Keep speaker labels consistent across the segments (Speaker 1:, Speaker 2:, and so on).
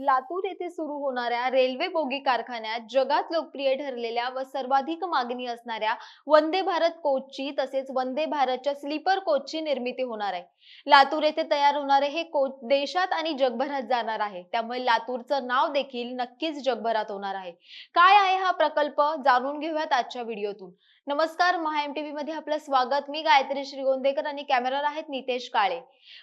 Speaker 1: लातूर येथे सुरू होणाऱ्या रेल्वे बोगी कारखान्यात जगात लोकप्रिय ठरलेल्या व सर्वाधिक मागणी असणाऱ्या वंदे भारत कोचची तसेच वंदे भारतच्या स्लीपर कोचची निर्मिती होणार आहे. लातूर येथे तयार होणारे हे कोच देशात आणि जगभरात जाणार आहे. त्यामुळे लातूरचं नाव देखील नक्कीच जगभरात होणार आहे. काय आहे हा प्रकल्प? जाणून घेऊयात आजच्या व्हिडिओतून. नमस्कार महा एम टीव्ही मध्ये आपलं स्वागत. मी गायत्री श्रीगोंदेकर आणि कॅमेरावर आहेत नितेश काळे.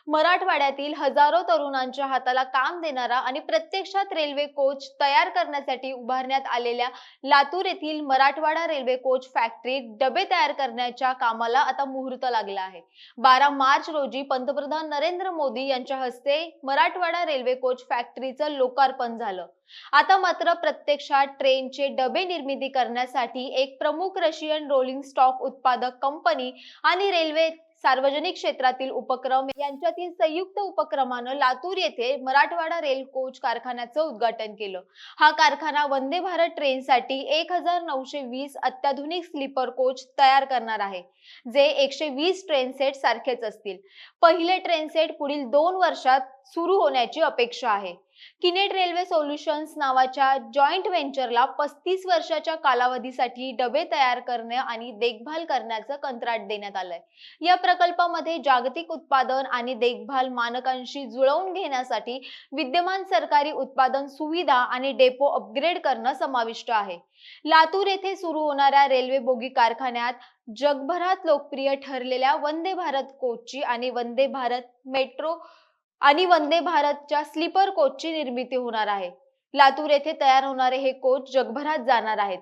Speaker 1: मराठवाड्यातील हजारो तरुणांच्या हाताला काम देणारा आणि प्रत्यक्षात रेल्वे कोच तयार करण्यासाठी उभारण्यात आलेल्या लातूर येथील मराठवाडा रेल्वे कोच फॅक्टरीत डबे तयार करण्याच्या कामाला आता मुहूर्त लागला आहे. बारा मार्च रोजी पंतप्रधान नरेंद्र मोदी यांच्या हस्ते मराठवाडा रेल्वे कोच फॅक्टरीचं लोकार्पण झालं. आता मात्र प्रत्यक्षात ट्रेनचे डबे निर्मिती करण्यासाठी एक प्रमुख रशियन रोलिंग स्टॉक उत्पादक कंपनी आणि रेल्वे सार्वजनिक क्षेत्रातील उपक्रम यांच्यातील संयुक्त उपक्रमानं लातूर येथे मराठवाडा रेल कोच कारखान्याचं उद्घाटन केलं. हा कारखाना वंदे भारत ट्रेनसाठी एक हजार नऊशे वीस अत्याधुनिक स्लीपर कोच तयार करणार आहे जे एकशे वीस ट्रेन सेट सारखेच असतील. पहिले ट्रेन सेट पुढील दोन वर्षात सुरू होण्याची अपेक्षा आहे. किनेट रेल्वे सोल्युशन्स नावाच्या जॉईंट व्हेंचरला पस्तीस वर्षाच्या कालावधीसाठी डबे तयार करणे आणि देखभाल करण्याचं कंत्राट देण्यात आलंय. या प्रकल्पामध्ये जागतिक उत्पादन आणि देखभाल मानकांशी जुळवून घेण्यासाठी विद्यमान सरकारी उत्पादन सुविधा आणि डेपो अपग्रेड करणं समाविष्ट आहे. लातूर येथे सुरू होणाऱ्या रेल्वे बोगी कारखान्यात जगभरात लोकप्रिय ठरलेल्या वंदे भारत कोचची आणि वंदे भारत मेट्रो आणि वंदे भारतच्या स्लीपर कोचची निर्मिती होणार आहे. लातूर येथे तयार होणारे हे कोच जगभरात जाणार आहेत.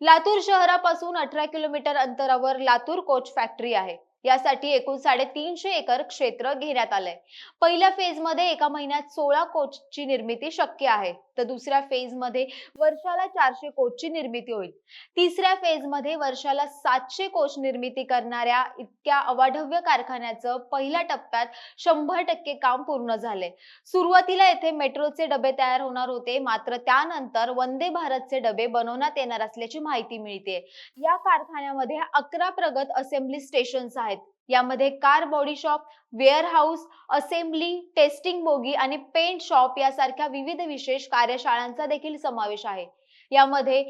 Speaker 1: लातूर शहरापासून अठरा किलोमीटर अंतरावर लातूर कोच फॅक्टरी आहे. यासाठी एकूण साडेतीनशे एकर क्षेत्र घेण्यात आलंय. पहिल्या फेजमध्ये एका महिन्यात सोळा कोचची निर्मिती शक्य आहे. तर दुसऱ्या फेजमध्ये वर्षाला चारशे कोचची निर्मिती होईल. तिसऱ्या फेजमध्ये वर्षाला सातशे कोच निर्मिती करणाऱ्या इतक्या अवाढव्य कारखान्याचं पहिल्या टप्प्यात शंभर टक्के काम पूर्ण झालंय. सुरुवातीला येथे मेट्रोचे डबे तयार होणार होते. मात्र त्यानंतर वंदे भारतचे डबे बनवण्यात येणार असल्याची माहिती मिळते या कारखान्यामध्ये अकरा प्रगत असेंब्ली स्टेशन्स आहेत. यामध्ये car body shop warehouse assembly testing bogie आणि पेंट शॉप यासारख्या विविध विशेष कार्यशाळांचा देखील समावेश आहे. यामध्ये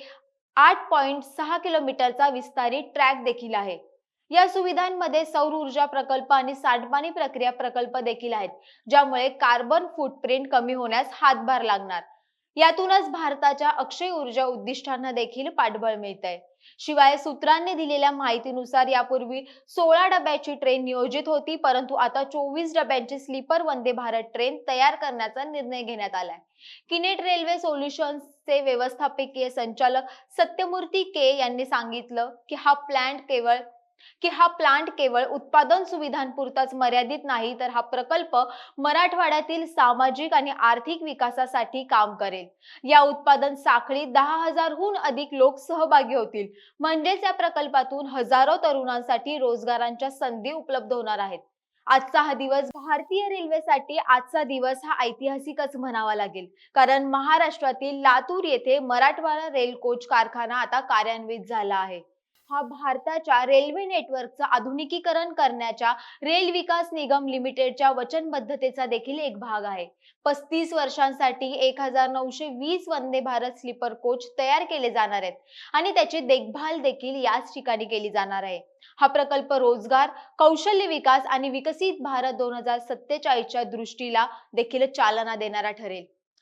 Speaker 1: आठ पॉइंट सहा किलोमीटरचा विस्तारित ट्रॅक देखील आहे. या सुविधांमध्ये सौर ऊर्जा प्रकल्प आणि सांडपाणी प्रक्रिया प्रकल्प देखील आहेत ज्यामुळे कार्बन फुटप्रिंट कमी होण्यास हातभार लागणार. यातूनच भारताच्या अक्षय ऊर्जा उद्दिष्टांना देखील पाठबळ मिळत आहे शिवाय सूत्रांनी दिलेल्या माहितीनुसार यापूर्वी सोळा डब्याची ट्रेन नियोजित होती परंतु आता चोवीस डब्यांची स्लीपर वंदे भारत ट्रेन तयार करण्याचा निर्णय घेण्यात आलाय. किनेट रेल्वे सोल्युशन्सचे व्यवस्थापकीय संचालक सत्यमूर्ती के यांनी सांगितलं की हा प्लॅन केवळ की हा प्लांट केवळ उत्पादन सुविधांपुरताच मर्यादित नाही तर हा प्रकल्प मराठवाड्यातील सामाजिक आणि आर्थिक विकासासाठी काम करेल. या उत्पादन साखळीत दहा हजारहून अधिक लोक सहभागी होतील. म्हणजेच या प्रकल्पातून हजारो तरुणांसाठी रोजगारांच्या संधी उपलब्ध होणार आहेत. आजचा हा दिवस भारतीय रेल्वेसाठी आजचा दिवस हा ऐतिहासिकच म्हणावा लागेल. कारण महाराष्ट्रातील लातूर येथे मराठवाडा रेल कोच कारखाना आता कार्यान्वित झाला आहे. हा भारताच्या रेल्वे नेटवर्कचं आधुनिकीकरण करण्याच्या रेल विकास निगम लिमिटेडच्या वचनबद्धतेचा देखील एक भाग आहे. पस्तीस वर्षांसाठी एक हजार नऊशे वीस वंदे भारत स्लीपर कोच तयार केले जाणार आहेत आणि त्याची देखभाल देखील याच ठिकाणी केली जाणार आहे. हा प्रकल्प रोजगार कौशल्य विकास आणि विकसित भारत दोन हजार सत्तेचाळीसच्या दृष्टीला देखील चालना देणारा ठरेल.